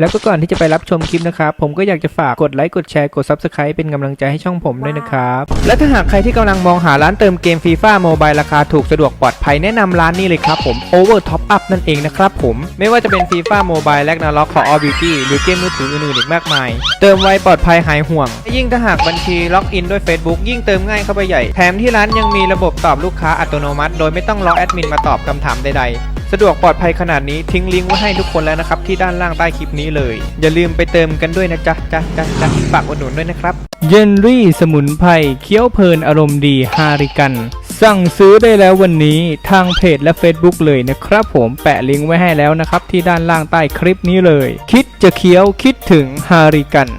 แล้วก็ก่อนที่จะไปรับชมคลิปนะครับ ผมก็อยากจะฝากกดไลค์กดแชร์กด Subscribe เป็นกำลังใจให้ช่องผมด้วยนะครับ และถ้าหากใครที่กำลังมองหาร้านเติมเกมฟีฟ่าโมบายราคาถูกสะดวกปลอดภัยแนะนำร้านนี้เลยครับผม Over Top Up นั่นเองนะครับผม ไม่ว่าจะเป็นฟีฟ่าโมบายและนาล็อกของ All Beauty หรือเกมมือถืออื่นๆอีกมากมาย เติมไวปลอดภัยหายห่วง ยิ่งถ้าหากบัญชีล็อกอินด้วย Facebook ยิ่งเติมง่ายเข้าไปใหญ่ แถมที่ร้านยังมีระบบตอบลูกค้าอัตโนมัติ โดยไม่ต้องรอแอดมินมาตอบคำถามใดๆ สะดวกปลอดภัยขนาดนี้ทิ้งลิงก์ไว้ให้ทุกคนแล้วนะครับ ที่ด้านล่างใต้คลิปนี้เลย อย่าลืมไปเติมกันด้วยนะจ๊ะจ๊ะจ๊ะจ๊ะฝากอุดหนุนด้วยนะครับ เยนรี่สมุนไพรเคี้ยวเพลินอารมณ์ดีฮาริกัน สั่งซื้อได้แล้ววันนี้ทางเพจและ Facebook เลยนะครับ ผมแปะลิงก์ไว้ให้แล้วนะครับ ที่ด้านล่างใต้คลิปนี้เลย คิดจะเคี้ยวคิดถึงฮาริกัน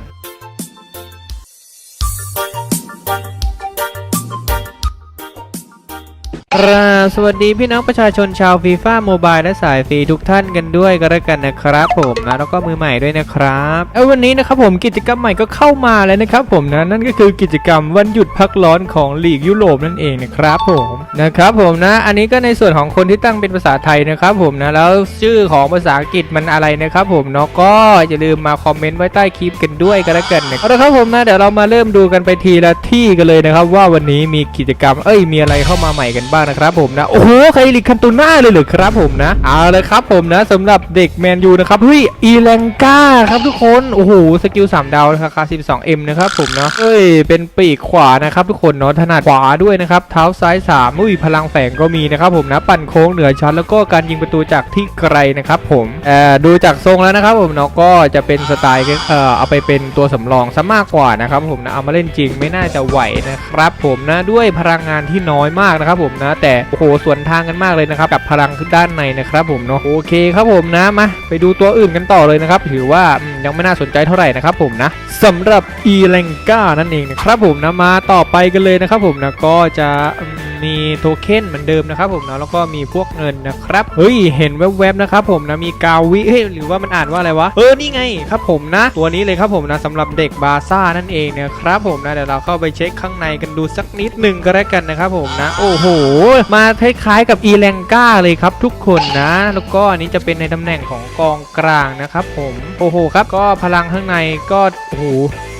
สวัสดีพี่น้องประชาชนชาวฟีฟ่าโมบายและสายฟรีทุกท่านกันด้วยก็แล้วกันนะครับ ผมนะแล้วก็มือใหม่ด้วยนะครับเอาวันนี้นะครับผมกิจกรรมใหม่ก็เข้ามาแล้วนะครับผมนะนั่นก็คือกิจกรรมวันหยุดพักร้อนของลีกยุโรปนั่นเองนะครับผมนะครับผมนะ อันนี้ก็ในส่วนของคนที่ตั้งเป็นภาษาไทยนะครับผมนะแล้วชื่อของภาษาอังกฤษมันอะไรนะครับผมเนาะก็อย่าลืมมาคอมเมนต์ไว้ใต้คลิปกันด้วยก็แล้วกันนะเอาละครับผมนะเดี๋ยวเรามาเริ่มดูกันไปทีละที่กันเลยนะครับ ว่าวันนี้มีกิจกรรมเอ้ยมีอะไรเข้ามาใหม่กันบ้างนะครับผมนะ โอ้โหใครลิกคันตูน่าเลยเหรือครับผมนะ เอาเลยครับผมนะสำหรับเด็กแมนยูนะครับเฮ้ยอีแลงกาครับทุกคน โอ้โห สกิล 3 ดาวราคา 12M นะครับผมเนาะเอ้ย เป็นปีกขวานะครับทุกคนเนาะถนัดขวาด้วยนะครับเท้าซ้าย3อุ้ยพลังแฝงก็มีนะครับผมนะปั่นโค้งเหนือชั้นแล้วก็การยิงประตูจากที่ไกลนะครับผมเอ่อดูจากทรงแล้วนะครับผมเนาะก็จะเป็นสไตล์เอ่อเอาไปเป็นตัวสำรองซะมากกว่านะครับผมนะเอามาเล่นจริงไม่น่าจะไหวนะครับผมนะด้วยพลังงานที่น้อยมากนะครับผมนะแต่โอ้โหสวนทางกันมากเลยนะครับกับพลังด้านในนะครับผมเนาะโอเคครับผมนะมาไปดูตัวอื่นกันต่อเลยนะครับ ถือว่ายังไม่น่าสนใจเท่าไหร่นะครับผมนะสำหรับอีแลงกานั่นเองนะครับผมนะมาต่อไปกันเลยนะครับผมนะก็จะ มีโทเค็นเหมือนเดิมนะครับผมนะแล้วก็มีพวกเงินนะครับเฮ้ยเห็นแวบๆนะครับผมนะมีกาวิเฮ้ยหรือว่ามันอ่านว่าอะไรวะเออนี่ไงครับผมนะ ตัวนี้เลยครับผมนะสำหรับเด็กบาซ่านั่นเองนะครับผมนะเดี๋ยวเราเข้าไปเช็คข้างในกันดูสักนิดหนึ่งก็แล้วกันนะครับผมนะ โอ้โห มาคล้ายๆกับอีแลงกาเลยครับทุกคนนะ แล้วก็อันนี้จะเป็นในตำแหน่งของกองกลางนะครับผมโอ้โหครับก็พลังข้างในก็โอ้โห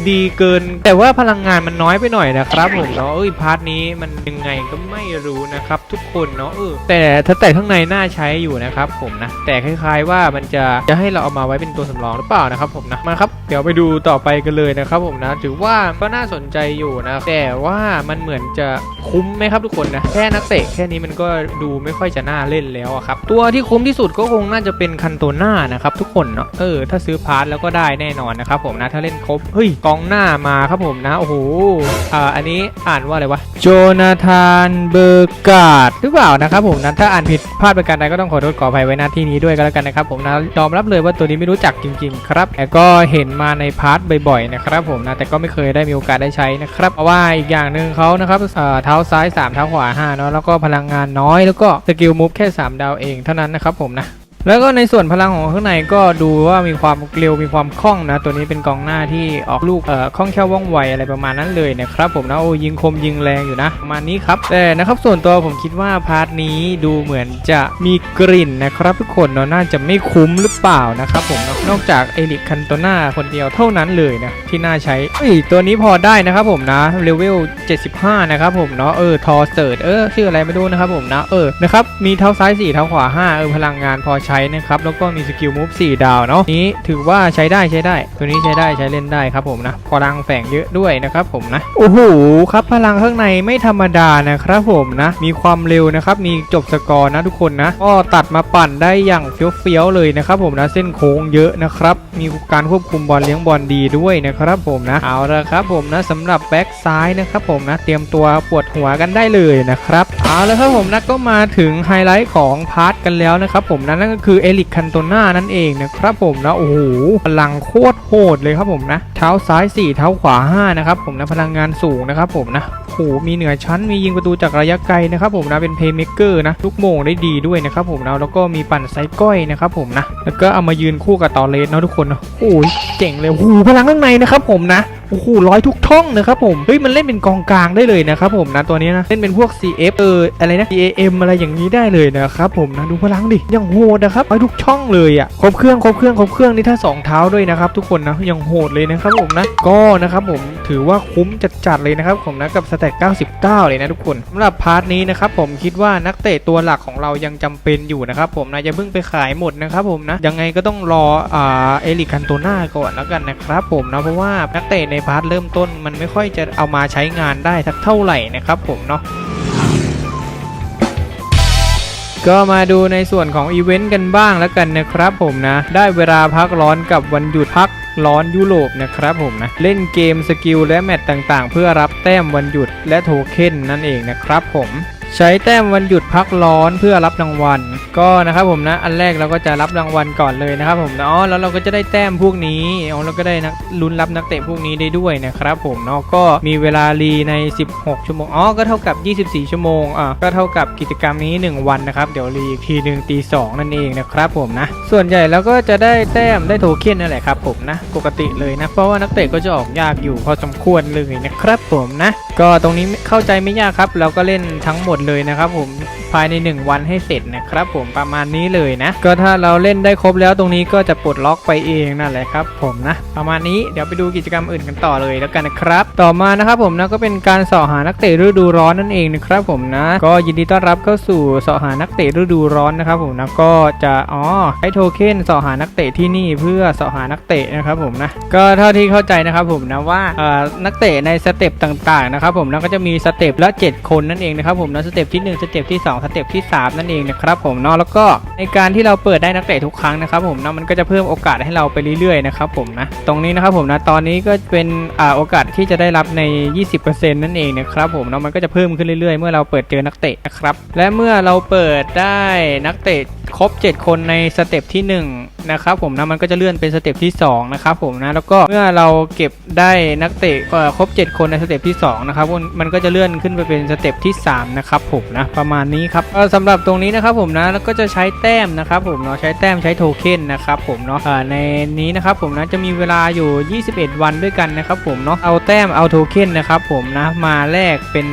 ดีเกิน แต่ว่าพลังงานมันน้อยไปหน่อยนะครับผมเนาะเอ้ยพาร์ทนี้มันยังไงก็ไไม่รู้นะครับทุกคนเนาะเออแต่ถ้าแต่ข้างในน่าใช้อยู่นะครับผมนะ แต่คล้ายๆว่ามันจะจะให้เราเอามาไว้เป็นตัวสำรองหรือเปล่านะครับผมนะมาครับเดี๋ยวไปดูต่อไปกันเลยนะครับผมนะถือว่าก็น่าสนใจอยู่นะแต่ว่ามันเหมือนจะคุ้มไหมครับทุกคนนะแค่นักเตะแค่นี้มันก็ดูไม่ค่อยจะน่าเล่นแล้วอะครับตัวที่คุ้มที่สุดก็คงน่าจะเป็นคันโตน่านะครับทุกคนเนาะเออถ้าซื้อพาร์ทแล้วก็ได้แน่นอนนะครับผมนะถ้าเล่นครบเฮ้ยกองหน้ามาครับผมนะโอ้โหอ่าอันนี้อ่านว่าอะไรวะโจนาธานเบอร์กาดหรือเปล่านะครับผมนะถ้าอ่านผิดพลาดประการใดก็ต้องขอโทษขออภัยไว้หน้าที่นี้ด้วยก็แล้วกันนะครับผมนะยอมรับเลยว่าตัวนี้ไม่รู้จักจริง ๆ ครับแต่ก็เห็นมาในพาร์ทบ่อยๆนะครับผมนะแต่ก็ไม่เคยได้มีโอกาสได้ใช้นะครับเพราะว่าอีกอย่างหนึ่งเขานะครับเอ่อเท้าซ้าย 3 เท้าขวา5เนาะแล้วก็พลังงานน้อยแล้วก็สกิลมูฟแค่ 3 ดาวเองเท่านั้นนะครับผมนะ แล้วก็ในส่วนพลังของข้างในก็ดูว่ามีความเร็วมีความคล่องนะ ตัวนี้เป็นกองหน้าที่ออกลูกเอ่อคล่องแคล่วว่องไวอะไรประมาณนั้นเลยนะครับผมนะโอ้ยิงคมยิงแรงอยู่นะประมาณนี้ครับแต่นะครับส่วนตัวผมคิดว่าพาร์ทนี้ดูเหมือนจะมีกลิ่นนะครับทุกคนเนาะน่าจะไม่คุ้มหรือ เปล่านะครับผมนอกจากเอลิคคันโตนาคนเดียวเท่านั้นเลยนะที่น่าใช้เฮ้ยตัวนี้พอได้นะครับผมนะเลเวล 75 นะครับผมเนาะเออทอเสิร์ตเออชื่ออะไรไม่รู้นะครับผมนะเออนะครับมีเท้าซ้าย 4 เท้าขวา 5 เออพลังงานพอใช้นะครับแล้วก็มีสกิลมูฟ4 ดาวเนาะนี้ถือว่าใช้ได้ใช้ได้ ตัวนี้ใช้ได้ใช้เล่นได้ครับผมนะพลังแฝงเยอะด้วยนะครับผมนะโอ้โหครับพลังข้างในไม่ธรรมดานะครับผมนะ มีความเร็วนะครับมีจบสกอร์นะทุกคนนะก็ตัดมาปั่นได้อย่างเฟี้ยวๆเลยนะครับผมผมนะเส้นโค้งเยอะนะครับ มีการควบคุมบอลเลี้ยงบอลดีด้วยนะครับผมนะเอาละครับผมนะสำหรับแบ็กซ้ายนะครับผมนะเตรียมตัวปวดหัวกันได้เลยนะครับเอาละครับผมนะก็มาถึงไฮไลท์ของพาร์ทกันแล้วนะครับผมนะนั่นก็คือเอลิคคันโตนานั่นเองนะครับผมนะโอ้โหพลังโคตรโหดเลยครับผมนะเท้าซ้าย 4 เท้าขวา 5 นะครับผมนะพลังงานสูงนะครับผมนะโอ้โหมีเหนือชั้นมียิงประตูจากระยะไกลนะครับผมนะเป็นเพย์เม k เกอร์นะลูกโมงได้ดีด้วยนะครับผมนะแล้วก็มีปั่นไซก้อยนะครับผมนะแล้วก็เอามายืนคู่กับตอเลสเนาะทุกคนเนาะโอ้ยเจ๋งเลยหูพลังข้างในนะครับผมนะ โอ้โหร้อยทุกช่องนะครับผมเฮ้ยมันเล่นเป็นกองกลางได้เลยนะครับผมนะตัวนี้นะเล่นเป็นพวก CF เอออะไรนะ CAM อะไรอย่างนี้ได้เลยนะครับผมนะดูพลังดิยังโหดนะครับร้อยทุกช่องเลยอะครบเครื่องครบเครื่องครบเครื่องนี่ถ้าสองเท้าด้วยนะครับทุกคนนะยังโหดเลยนะครับผมนะก็นะครับผมถือว่าคุ้มจัดๆเลยนะครับผมนะกับสเตต99 เลยนะทุกคนสำหรับพาร์ทนี้นะครับผมคิดว่านักเตะตัวหลักของเรายังจำเป็นอยู่นะครับผมนะอย่าเพิ่งไปขายหมดนะครับผมนะยังไงก็ต้องรออ่าเอลิคันโตนาก่อนแล้วกันนะครับผมนะเพราะว่านักเตะในพาร์ทเริ่มต้นมันไม่ค่อยจะเอามาใช้งานได้สักเท่าไหร่นะครับผมเนาะก็มาดูในส่วนของอีเวนต์กันบ้างแล้วกันนะครับผมนะ ได้เวลาพักร้อนกับวันหยุดพักร้อนยุโรปนะครับผมนะ เล่นเกมสกิลและแมตต์ต่างๆ เพื่อรับแต้มวันหยุดและโทเค็นนั่นเองนะครับผม ใช้แต้มวันหยุดพักร้อนเพื่อรับรางวัล ก็นะครับผมนะอันแรกเราก็จะรับรางวัลก่อนเลยนะครับผมนะอ๋อแล้วเราก็จะได้แต้มพวกนี้เราก็ได้นักลุ้นรับนักเตะพวกนี้ได้ด้วยนะครับผมเนาะก็มีเวลารีใน 16 ชั่วโมงอ๋อก็เท่ากับ 24 ชั่วโมงอะก็เท่ากับกิจกรรมนี้ 1 วันนะครับเดี๋ยวรีอีกทีหนึ่งตีสองนั่นเองนะครับผมนะส่วนใหญ่แล้วก็จะได้แต้มได้โทเค็นนั่นแหละครับผมนะปกติเลยนะเพราะว่านักเตะก็จะออกยากอยู่พอสมควรเลยนะครับผมนะก็ตรงนี้เข้าใจไม่ยากครับ เราก็เล่นทั้งหมดเลยนะครับผม ภายใน 1 วันให้เสร็จนะครับ ผมประมาณนี้เลยนะ ก็ถ้าเราเล่นได้ครบแล้วตรงนี้ก็จะปลดล็อกไปเองนั่นแหละครับ ผมนะ ประมาณนี้เดี๋ยวไปดูกิจกรรมอื่นกันต่อเลยแล้วกันนะครับ ต่อมานะครับผมนะก็เป็นการสาะหานักเตะฤดูร้อนนั่นเองนะครับผมนะ ก็ยินดีต้อนรับเข้าสู่สาะหานักเตะฤดูร้อนนะครับผมนะก็จะอ๋อให้โทเค็นสาะหานักเตะที่นี่เพื่อสาะหานักเตะนะครับผมนะก็เท่าที่เข้าใจนะครับผมนะว่าเอ่อนักเตะในสเต็ปต่างๆนะครับผมนะก็จะมีสเต็ปละ 7 คนนั่นเองนะครับผมนะสเต็ปที่ 1 สเต็ปที่ 2สเต็ปที่ 3 นั่นเองนะครับผมเนาะแล้วก็ในการที่เราเปิดได้นักเตะทุกครั้งนะครับผมเนาะมันก็จะเพิ่มโอกาสให้เราไปเรื่อยๆนะครับผมนะตรงนี้นะครับผมนะตอนนี้ก็เป็นอ่าโอกาสที่จะได้รับใน 20%นั่นเองนะครับผมเนาะมันก็จะเพิ่มขึ้นเรื่อยๆ เมื่อเราเปิดเจอนักเตะนะครับและเมื่อเราเปิดได้นักเตะครบ 7 คนในสเต็ปที่ 1 นะครับผมนะมันก็จะเลื่อนเป็นสเต็ปที่2นะครับผมนะแล้วก็เมื่อเราเก็บได้นักเตะครบ 7 คนในสเต็ปที่2นะครับมันมันก็จะเลื่อนขึ้นไปเป็นสเต็ปที่3นะครับผมนะประมาณนี้ครับสำหรับตรงนี้นะครับผมนะแล้วก็จะใช้แต้มนะครับผมเนาะใช้แต้มใช้โทเค็นนะครับผมเนาะในนี้นะครับผมนะจะมีเวลาอยู่ 21 วันด้วยกันนะครับผมเนาะเอาแต้มเอาโทเค็นนะครับผมนะมาแลกเป็น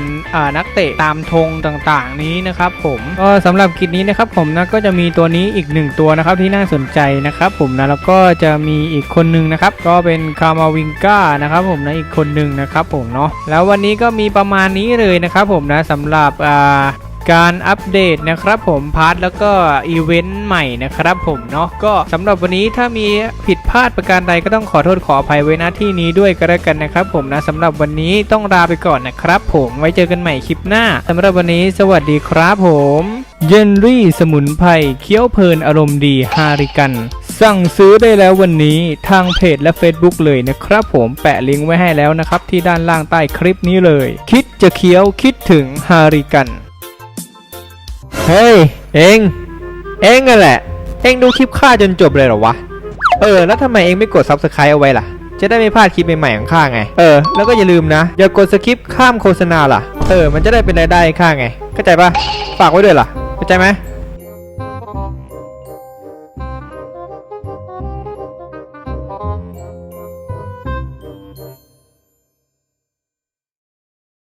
นักเตะตามธงต่างๆนี้นะครับผมก็สำหรับกิจนี้นะครับผมนะก็จะมีตัวนี้อีกหนึ่งตัวนะครับที่น่าสนใจนะครับผมนะแล้วก็จะมีอีกคนหนึ่งนะครับก็เป็นคามาวิงก้านะครับผมนะอีกคนหนึ่งนะครับผมเนาะแล้ววันนี้ก็มีประมาณนี้เลยนะครับผมนะสำหรับอ่า การอัปเดตนะครับผมพาร์ทแล้วก็อีเวนต์ใหม่นะครับผมเนาะก็สำหรับวันนี้ถ้ามีผิดพลาดประการใดก็ต้องขอโทษขออภัยไว้ณที่นี้ด้วยก็แล้วกันนะครับผมนะสำหรับวันนี้ต้องลาไปก่อนนะครับผมไว้เจอกันใหม่คลิปหน้าสำหรับวันนี้สวัสดีครับผมเยนรี่สมุนไพรเคี้ยวเพลินอารมณ์ดีฮาริกัน สั่งซื้อได้แล้ววันนี้ทางเพจและ Facebook เลยนะครับผมแปะลิงก์ไว้ให้แล้วนะครับ ที่ด้านล่างใต้คลิปนี้เลย คิดจะเคี้ยวคิดถึงฮาริกัน เฮ้ย เองเองนั่นแหละ เองดูคลิปข้าจนจบเลยเหรอวะ เออ แล้วทำไมเองไม่กด subscribe เอาไว้ล่ะ จะได้ไม่พลาดคลิปใหม่ๆของข้าไง เออ แล้วก็อย่าลืมนะ อย่ากดสคิปข้ามโฆษณาล่ะ เออ มันจะได้เป็นรายได้ข้าไง เข้าใจปะฝากไว้ด้วยล่ะ เข้าใจไหม